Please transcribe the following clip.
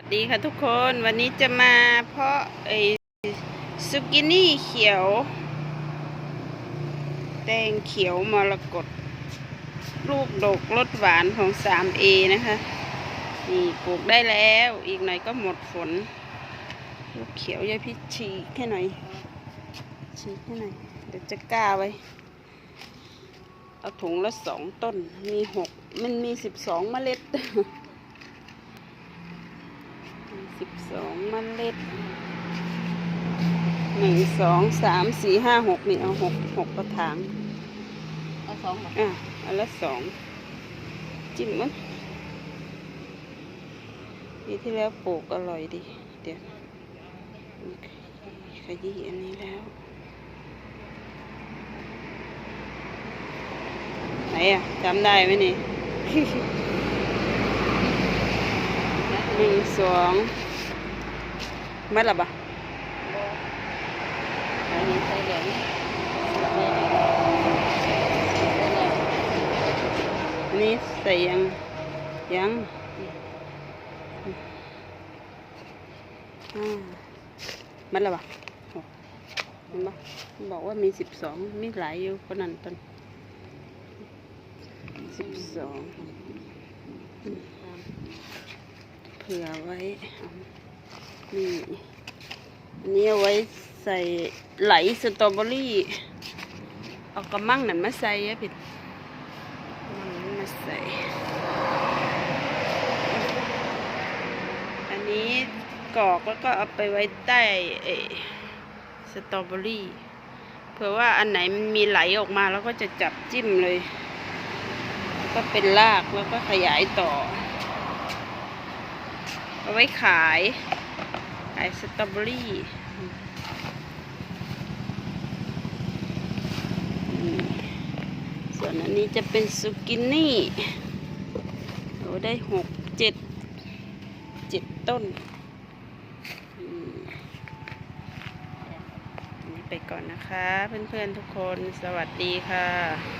วัสดีค่ะทุกคนวันนี้จะมาเพาะไอซุกินี่เขียว แตงเขียวมรกตลูกดกรสหวานของ 3A นะคะ นี่ปลูกได้แล้วอีกหน่อยก็หมดฝน ลูกเขียวยายพี่ฉีกให้หน่อยฉีกให้หน่อยเดี๋ยวจะกล้าไว้ เอาถุงละสองต้นมีหกมันมีสิบสองเมล็ด สิบสองเมล็ดหนึ่งสองสามสี่ห้าหกนี่เอาหกหกกระถางเอาสองบาทอะอันละสองจิ้มมั้งปีที่แล้วปลูกอร่อยดีเดี๋ยวขยี้อันนี้แล้วไหนอะจำได้ไหมนี่ หนึ่งสอง มัดละบะอันนี้ใส่เหลืองใส่เหลืองใส่เหลืองอันนี้ใส่ยังยังอ่ามัดละบะโอ้เห็นปะมันบอกว่ามีสิบสองมีหลายอยู่คนนั้นต้นสิบสองเผื่อไว้ นี่อันนี้เอาไว้ใส่ไหลสตรอเบอรี่เอากระมังนั่นมาใส่อะผิดมันมาใส่ อันนี้กรอกแล้วก็เอาไปไว้ใต้เอสตรอเบอรี่เผื่อว่าอันไหนมันมีไหลออกมาแล้วก็จะจับจิ้มเลย ก็เป็นรากแล้วก็ขยายต่อ เอาไว้ขาย ขายสตรอเบอรี่ส่วนอันนี้จะเป็นซุกินี่โอ้ได้หกเจ็ดเจ็ดต้นอันนี้ไปก่อนนะคะ เพื่อนๆทุกคนสวัสดีค่ะ